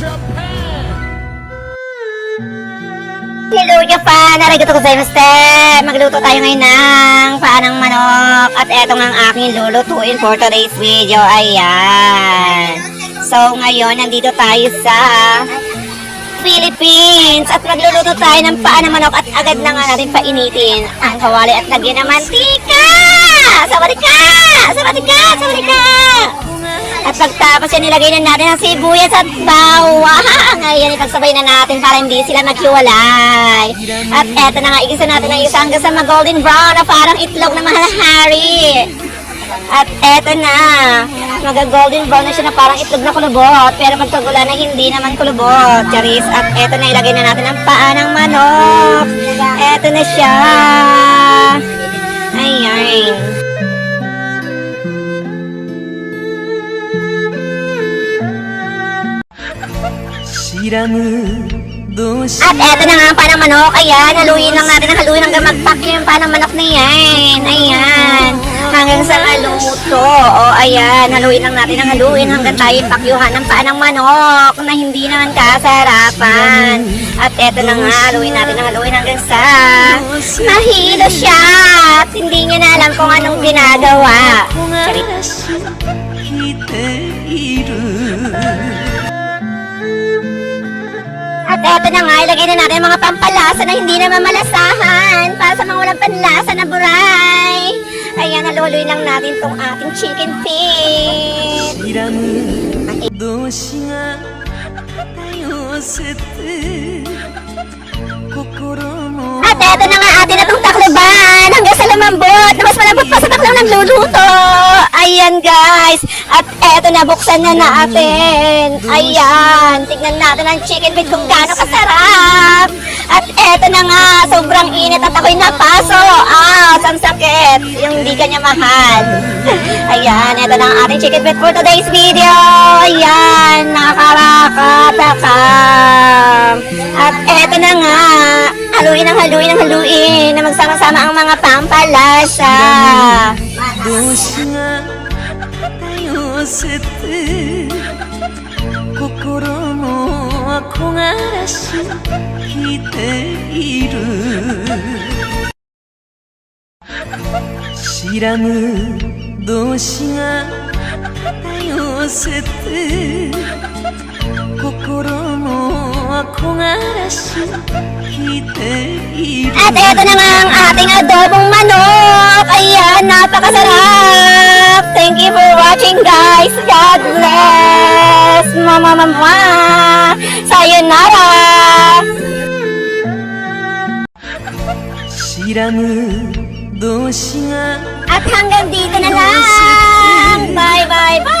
Hello Japan! Arigato gozaimasu! Magluto tayo ngayon ng paanang manok at eto nga ang aking lulutuin for today's video. Ayan! So ngayon, nandito tayo sa Philippines at magluluto tayo ng paanang manok at agad na nga natin painitin ang kawali at lagyan ng mantika! Sabari ka! Sabari ka! Sabari ka! At pagtapos yan, nilagay na natin ang sibuyas at bawang. Ngayon, ipagsabay na natin para hindi sila maghiwalay. At eto na nga, igisa natin ang isa hanggang sa mag-golden brown na parang itlog na mahalahari. At eto na, mag-golden brown na siya na parang itlog na kulubot. Pero pagkagula na hindi naman kulubot. Charis. At eto na, ilagay na natin ang paa ng manok. Eto na siya. Ayan. At eto na nga ang panang manok. Ayan, haluin lang natin haluin hanggang mag-pack yung panang manok na yan. Ayan. Hanggang sa maluto. O, ayan. Haluin lang natin ang haluin hanggang tayo pakyuhan ng panang manok na hindi naman kasarapan. At eto na nga, haluin natin ang haluin hanggang sa mahilo siya. At hindi niya na alam kung anong ginagawa. Charit. At eto na nga, ilagay na natin mga pampalasa na hindi naman malasahan para sa mga walang panlasa na buray. Ayan, haluloy lang natin tong ating chicken feet. At eto na nga atin na tong takloban hanggang sa lumambot na mas malambot pa sa taklaw ng luluto. Ayan guys, at eto na buksan na natin. Ayan, tignan natin ang chicken feet kung gaano kasarap. At eto na nga, sobrang init at ako'y napaso. Ah, ang sakit. Yung hindi kanya mahal. Ayan, eto na ang ating chicken feet for today's video. Ayan, nakakarakatakam. At eto na nga, haluin ang haluin ang haluin na magsama-sama ang mga pampalasya. Yes. せて心も木枯らし来ている知らぬ動詞が漂せて心も木枯らし来ている At eto na nga ang ating adobong manok. Ayan, napakasarap. morning, guys. God bless. Mama, mama. Sayonara. At hanggang dito na lang. Bye, bye, bye.